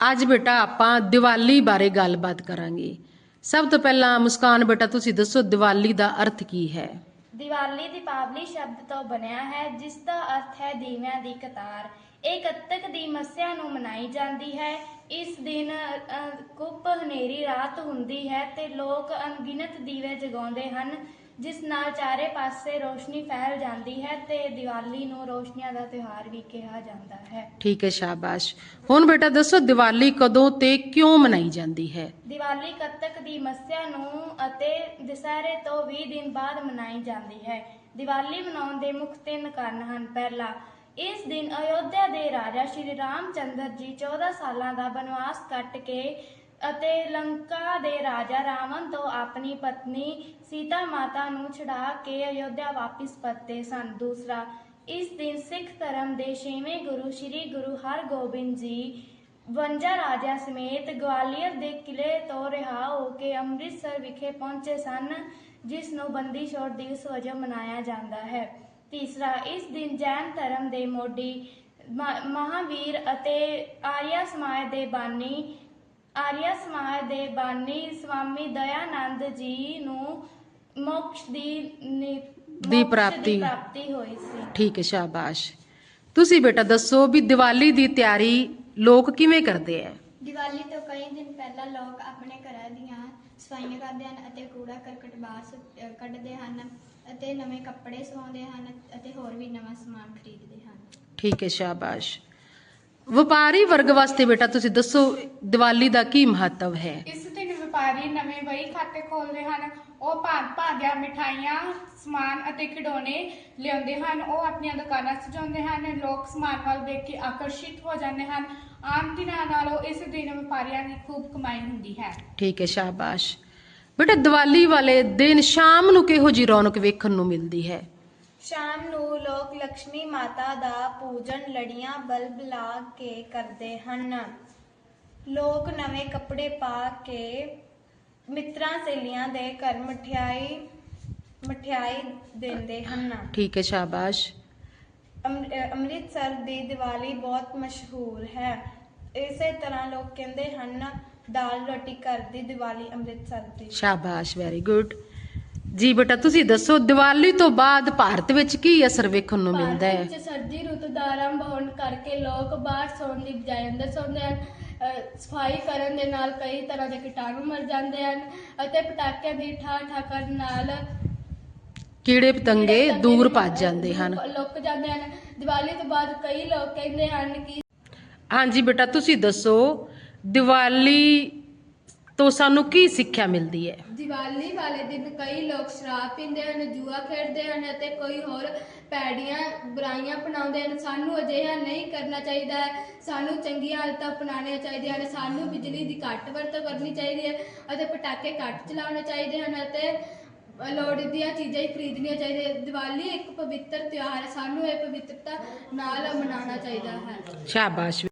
ਅੱਜ ਬੇਟਾ ਆਪਾਂ ਦੀਵਾਲੀ ਬਾਰੇ ਗੱਲਬਾਤ ਕਰਾਂਗੇ। ਸਭ ਤੋਂ ਪਹਿਲਾਂ ਮੁਸਕਾਨ ਬੇਟਾ, ਤੁਸੀਂ ਦੱਸੋ ਦੀਵਾਲੀ ਦਾ ਅਰਥ ਕੀ ਹੈ? ਦੀਵਾਲੀ ਦੀਪਾਵਲੀ ਸ਼ਬਦ ਤੋਂ ਬਣਿਆ ਹੈ, ਜਿਸ ਦਾ ਅਰਥ ਹੈ ਦੀਵਿਆਂ ਦੀ ਕਤਾਰ। ਇਹ ਕੱਤਕ ਦੀ ਮੱਸਿਆ ਨੂੰ ਮਨਾਈ ਜਾਂਦੀ ਹੈ। ਇਸ ਦਿਨ ਕੁੱਪ ਹਨੇਰੀ ਰਾਤ ਹੁੰਦੀ ਹੈ ਤੇ ਲੋਕ ਅਣਗਿਣਤ ਦੀਵੇ ਜਗਾਉਂਦੇ ਹਨ। ਜਿਸ ਨਾਲ ਚਾਰੇ ਪਾਸੇ ਰੋਸ਼ਨੀ ਫੈਲ ਜਾਂਦੀ ਹੈ ਤੇ ਦੀਵਾਲੀ ਨੂੰ ਰੋਸ਼ਨੀਆਂ ਦਾ ਤਿਉਹਾਰ ਵੀ ਕਿਹਾ ਜਾਂਦਾ ਹੈ। ਠੀਕ ਹੈ ਸ਼ਾਬਾਸ਼। ਹੁਣ ਬੇਟਾ ਦੱਸੋ ਦੀਵਾਲੀ ਕਦੋਂ ਤੇ ਕਿਉਂ ਮਨਾਈ ਜਾਂਦੀ ਹੈ? ਦੀਵਾਲੀ ਕੱਤਕ ਦੀ ਮੱਸਿਆ ਨੂੰ ਅਤੇ ਦੁਸਹਿਰੇ ਤੋਂ 20 ਦਿਨ ਬਾਅਦ ਮਨਾਈ ਜਾਂਦੀ ਹੈ। ਦੀਵਾਲੀ ਮਨਾਉਣ ਦੇ ਮੁੱਖ ਤਿੰਨ ਕਾਰਨ ਹਨ। ਪਹਿਲਾ ਇਸ ਦਿਨ ਅਯੋਧਿਆ ਦੇ ਰਾਜਾ ਸ਼੍ਰੀ ਰਾਮ ਚੰਦਰ ਜੀ 14 ਸਾਲਾਂ ਦਾ ਬਨਵਾਸ ਕੱਟ ਕੇ ਅਤੇ ਲੰਕਾ ਦੇ ਰਾਜਾ ਰਾਵਣ ਤੋਂ ਆਪਣੀ ਪਤਨੀ ਸੀਤਾ ਮਾਤਾ ਨੂੰ ਛੁਡਾ ਕੇ ਅਯੋਧਿਆ ਵਾਪਿਸ ਪਰਤੇ ਸਨ। ਦੂਸਰਾ, ਇਸ ਦਿਨ ਸਿੱਖ ਧਰਮ ਦੇ ਛੇਵੇਂ ਗੁਰੂ ਸ਼੍ਰੀ ਗੁਰੂ ਹਰਗੋਬਿੰਦ ਜੀ 52 ਰਾਜਿਆਂ ਸਮੇਤ ਗਵਾਲੀਅਰ ਦੇ ਕਿਲੇ ਤੋਂ ਰਿਹਾ ਹੋ ਕੇ ਅੰਮ੍ਰਿਤਸਰ ਵਿਖੇ ਪਹੁੰਚੇ ਸਨ, ਜਿਸ ਨੂੰ ਬੰਦੀ ਛੋੜ ਦਿਵਸ ਵਜੋਂ ਮਨਾਇਆ ਜਾਂਦਾ ਹੈ। ਤੀਸਰਾ, ਇਸ ਦਿਨ ਜੈਨ ਧਰਮ ਦੇ ਮੋਢੀ ਮ- ਮਹਾਵੀਰ ਅਤੇ ਆਰੀਆ ਸਮਾਜ ਦੇ ਬਾਨੀ ਆਰੀਆ ਸਮਾਜ ਦੇ ਬਾਨੀ ਸਵਾਮੀ ਦਇਆਨੰਦ ਜੀ ਨੂੰ ਮੋਕਸ਼ ਦੀ ਨੀ- ਦੀ ਮੋਕਸ਼ ਪ੍ਰਾਪਤੀ। ਪ੍ਰਾਪਤੀ ਹੋਈ ਸੀ। ਠੀਕ ਹੈ ਸ਼ਾਬਾਸ਼। ਤੁਸੀਂ ਬੇਟਾ ਦੱਸੋ ਵੀ ਦੀਵਾਲੀ ਦੀ ਤਿਆਰੀ ਲੋਕ ਕਿਵੇਂ ਕਰਦੇ ਹੈ ਦੀਵਾਲੀ ਤੋਂ ਕਈ ਦਿਨ ਪਹਿਲਾਂ ਲੋਕ ਆਪਣੇ ਘਰਾਂ ਦੀਆਂ ਸਫਾਈਆਂ ਕਰਦੇ ਹਨ ਅਤੇ ਕੂੜਾ ਕਰਕਟ ਬਾਹਰ ਸੁੱਟ- ਅਹ ਕੱਢਦੇ ਹਨ ਅਤੇ ਨਵੇਂ ਕੱਪੜੇ ਸਵਾਉਂਦੇ ਹਨ ਅਤੇ ਹੋਰ ਵੀ ਨਵਾਂ ਸਮਾਨ ਖਰੀਦਦੇ ਹਨ। ਠੀਕ ਹੈ ਸ਼ਾਬਾਸ਼। ਵਪਾਰੀ ਵਰਗ ਵਾਸਤੇ ਬੇਟਾ ਤੁਸੀਂ ਦੱਸੋ ਦੀਵਾਲੀ ਦਾ ਕੀ ਮਹੱਤਵ ਹੈ? ਇਸ ਦਿਨ ਵਪਾਰੀ ਨਵੇਂ ਵਹੀ ਖਾਤੇ ਖੋਲ੍ਹਦੇ ਹਨ। ਉਹ ਭਾਂਤ ਭਾਂਤੀਆਂ ਮਿਠਾਈਆਂ ਸਮਾਨ ਅਤੇ ਖਿਡੌਣੇ ਲਿਆਉਂਦੇ ਹਨ। ਉਹ ਆਪਣੀਆਂ ਦੁਕਾਨਾਂ ਸਜਾਉਂਦੇ ਹਨ। ਲੋਕ ਸਮਾਨ ਵੱਲ ਦੇਖ ਕੇ ਆਕਰਸ਼ਿਤ ਹੋ ਜਾਂਦੇ ਹਨ। ਆਮ ਦਿਨਾਂ ਨਾਲੋਂ ਇਸ ਦਿਨ ਵਪਾਰੀਆਂ ਦੀ ਖੂਬ ਕਮਾਈ ਹੁੰਦੀ ਹੈ। ਠੀਕ ਹੈ ਸ਼ਾਬਾਸ਼। ਬੇਟਾ ਦੀਵਾਲੀ ਵਾਲੇ ਦਿਨ ਸ਼ਾਮ ਨੂੰ ਕਿਹੋ ਜੀ ਰੌਣਕ ਵੇਖਣ ਨੂੰ ਮਿਲਦੀ ਹੈ? ਸ਼ਾਮ ਨੂੰ ਲੋਕ ਲక్ష్ਮੀ ਮਾਤਾ ਦਾ ਪੂਜਨ ਲੜੀਆਂ ਬਲਬ ਲਾ ਕੇ ਕਰਦੇ ਹਨ। ਲੋਕ ਨਵੇਂ ਕੱਪੜੇ ਪਾ ਕੇ ਮਿੱਤਰਾਂ ਸਹੇਲੀਆਂ ਦੇ ਘਰ ਮਠਿਆਈ ਮਠਿਆਈ ਦਿੰਦੇ ਹਨ। ਠੀਕ ਹੈ ਸ਼ਾਬਾਸ਼। ਅੰਮ੍ਰਿ- ਅ, ਅੰਮ੍ਰਿਤਸਰ ਦੀ ਦੀਵਾਲੀ ਬਹੁਤ ਮਸ਼ਹੂਰ ਹੈ। ਇਸੇ ਤਰ੍ਹਾਂ ਲੋਕ ਕਹਿੰਦੇ ਹਨ ਦਾਲ ਰੋਟੀ ਘਰ ਦੀ ਦੀਵਾਲੀ ਅੰਮ੍ਰਿਤਸਰ ਦੀ। ਸ਼ਾਬਾਸ਼ ਵੈਰੀ ਗੁੱਡ ਜੀ ਬੇਟਾ ਤੁਸੀਂ ਦੱਸੋ ਦੀਵਾਲੀ ਤੋਂ ਬਾਅਦ ਭਾਰਤ ਵਿੱਚ ਕੀ ਅਸਰ ਵੇਖਣ ਨੂੰ ਮਿਲਦਾ ਹੈ? ਵਿੱਚ ਸਰਦੀ ਰੁੱਤ ਦਾ ਆਰੰਭ ਹੋਣ ਕਰਕੇ ਲੋਕ ਬਾਹਰ ਸੌਣ ਦੀ ਬਜਾਏ ਅੰਦਰ ਸੌਂਦੇ ਹਨ। ਅਹ ਸਫ਼ਾਈ ਕਰਨ ਦੇ ਨਾਲ ਕਈ ਤਰ੍ਹਾਂ ਦੇ ਕੀਟਾਣੂ ਮਰ ਜਾਂਦੇ ਹਨ ਅਤੇ ਪਟਾਕਿਆਂ ਦੀ ਠਾ ਠਾ ਕਰਨ ਨਾਲ ਕੀੜੇ ਪਤੰਗੇ ਦੂਰ ਭੱਜ ਜਾਂਦੇ ਹਨ। ਲੁੱਕ ਜਾਂਦੇ ਹਨ। ਦੀਵਾਲੀ ਤੋਂ ਬਾਅਦ ਕਈ ਲੋਕ ਕਹਿੰਦੇ ਹਨ ਕਿ ਹਾਂਜੀ ਬੇਟਾ ਤੁਸੀਂ ਦੱਸੋ ਦੀਵਾਲੀ ਤੋਂ ਸਾਨੂੰ ਕੀ ਸਿੱਖਿਆ ਮਿਲਦੀ ਹੈ? ਦੀਵਾਲੀ ਵਾਲੇ ਦਿਨ ਕਈ ਲੋਕ ਸ਼ਰਾਬ ਪੀਂਦੇ ਹਨ ਜੂਆ ਖੇਡਦੇ ਹਨ ਅਤੇ ਕੋਈ ਹੋਰ ਪੈੜੀਆਂ ਬੁਰਾਈਆਂ ਅਪਣਾਉਂਦੇ ਹਨ। ਸਾਨੂੰ ਅਜਿਹਾ ਨਹੀਂ ਕਰਨਾ ਚਾਹੀਦਾ ਹੈ। ਸਾਨੂੰ ਚੰਗੀਆਂ ਆਦਤਾਂ ਅਪਣਾਉਣੀਆਂ ਚਾਹੀਦੀਆਂ ਹਨ। ਸਾਨੂੰ ਬਿਜਲੀ ਦੀ ਘੱਟ ਵਰਤੋਂ ਕਰਨੀ ਚਾਹੀਦੀ ਹੈ ਅਤੇ ਪਟਾਕੇ ਘੱਟ ਚਲਾਉਣੇ ਚਾਹੀਦੇ ਹਨ ਅਤੇ ਲੋੜ ਦੀਆਂ ਚੀਜ਼ਾਂ ਹੀ ਖਰੀਦਣੀਆਂ ਚਾਹੀਦੀਆਂ ਦੀਵਾਲੀ ਇੱਕ ਪਵਿੱਤਰ ਤਿਉਹਾਰ ਹੈ। ਸਾਨੂੰ ਇਹ ਪਵਿੱਤਰਤਾ ਨਾਲ ਮਨਾਉਣਾ ਚਾਹੀਦਾ ਹੈ। ਸ਼ਾਬਾਸ਼।